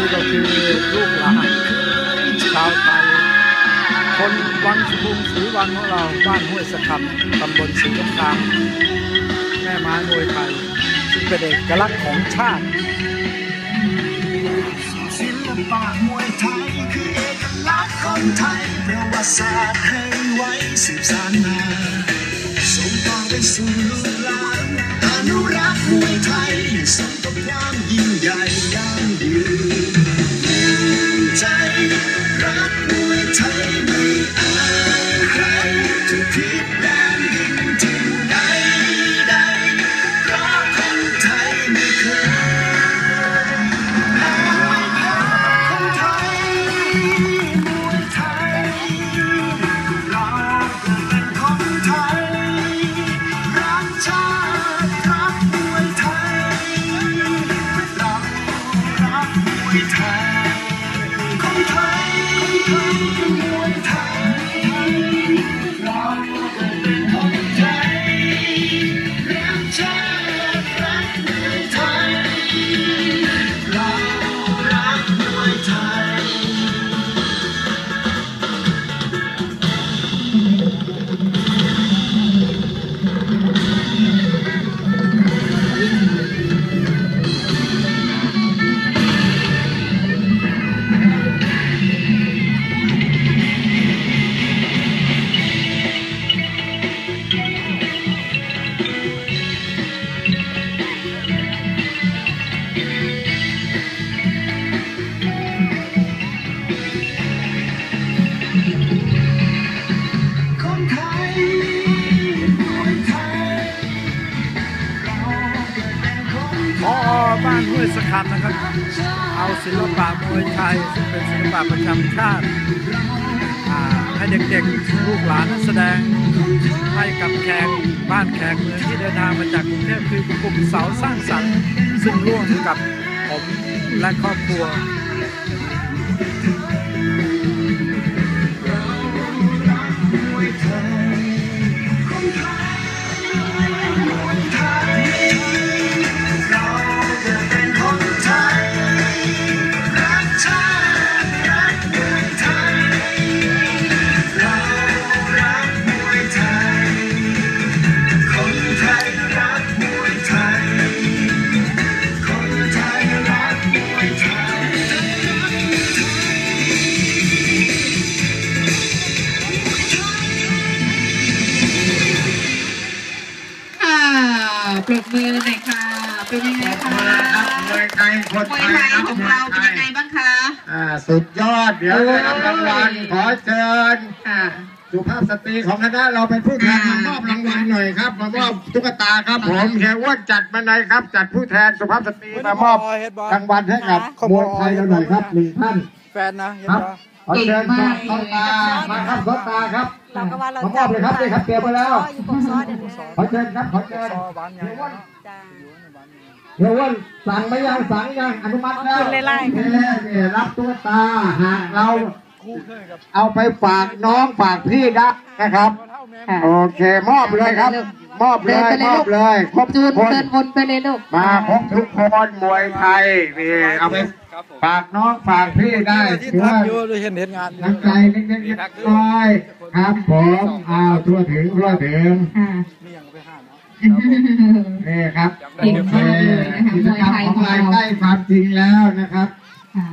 ี่ก็คือลูกหลานชาวไทยคนวังสุขุมศรีวังของเราบ้านห้วยสะคำตำบลศรีลำตามแม่ไม้มวยไทยซึ่งเป็นเอกลักษณ์ของชาติศิลปะมวยไทยคือเอกลักษณ์คนไทยประวัติศาสตร์ให้ไว้สืบสานมาส่งต่อไปสู่ลูกหลานอนุรักษ์มวยไทยส่งต่อ มวย บ้านห้วยสะคำนะครับ เอาศิลปะมวยไทยซึ่งเป็นศิลปะประจำชาติให้เด็กๆลูกหลานแสดงให้กับแขกบ้านแขกเมืองที่เดินทางมาจากกรุงเทพคือกลุ่มเสาสร้างสรรค์ซึ่งร่วมกับผมและครอบครัว ปรบมือหน่อยค่ะ เป็นยังไงคะมวยไทยคนมไทยยครับของเราเป็นยังไงบ้างคะอ่าสุดยอดเดี๋ยวได้รับรางวัลขอเชิญ ค่ะ สุภาพสตรีของคณะเราเป็นผู้แทนมามอบรางวัลหน่อยครับมามอบตุ๊กตาครับผมเฮียอ้วนจัดมาหน่อยครับ จัดผู้แทนสุภาพสตรีมามอบรางวัลให้กับมวยไทยเราหน่อยครับหนึ่งท่านแฟนนะเห็นครับปะ ขอเชิญครับต้นตามาครับต้นตาครับ เราก็ว่าเรามามอบเลยครับนี่ครับเตรียมไปแล้วอยู่ปกซอเดี๋ยวนี้ขอเชิญครับขอเชิญซอบ้านใหญ่เฮียอ้วนจ้าเฮียอ้วนสั่งไม่ยังสั่งยังอนุมัติแล้วขอบคุณหลายๆค่ะนี่นี่รับตุ๊กตาหากเราคู่เคยกับเอาไปฝากน้องฝากพี่ได้นะครับเท่าแม่ค่ะโอเคมอบเลยครับ มอบเลยเดินไปเลยมลูอกบเลยครบจูทุนกคนเดินวนไปเลยลูกมาครบทุกคนมวยไทยนี่เอาไป ครับผมฝากน้องฝากพี่ได้ที่ถือทักว่าอยู่เห็นเห็นงานอยู่น้ำใจเล็กๆน้อยๆครับผมอ้าวทั่วถึงทั่วถึงค่ะ นี่ยังเอาไปห้าเนาะนี่ครับเก่งมากเลยนะคะกิจกรรมของเราใกล้ความจริงแล้วนะครับ ค่ะ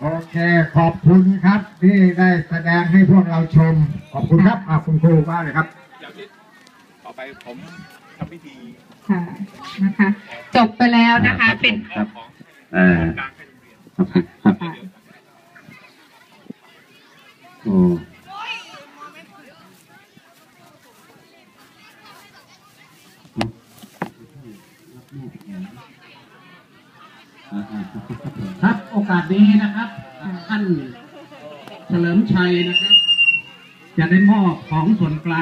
โอเคขอบคุณครับ ที่ได้แสดงให้พวกเราชม ขอบคุณครับอะคุณครูว่าเลยครับ เดี๋ยวที่ต่อไปผมทำพิธีค่ะ นะคะ จบไปแล้วนะคะ เป็นเอาของเออกลาง ครับครับโอ้ครับโอกาสนี้นะครับท่านเฉลิมชัยนะครับ จะได้มอบของส่วนกลาง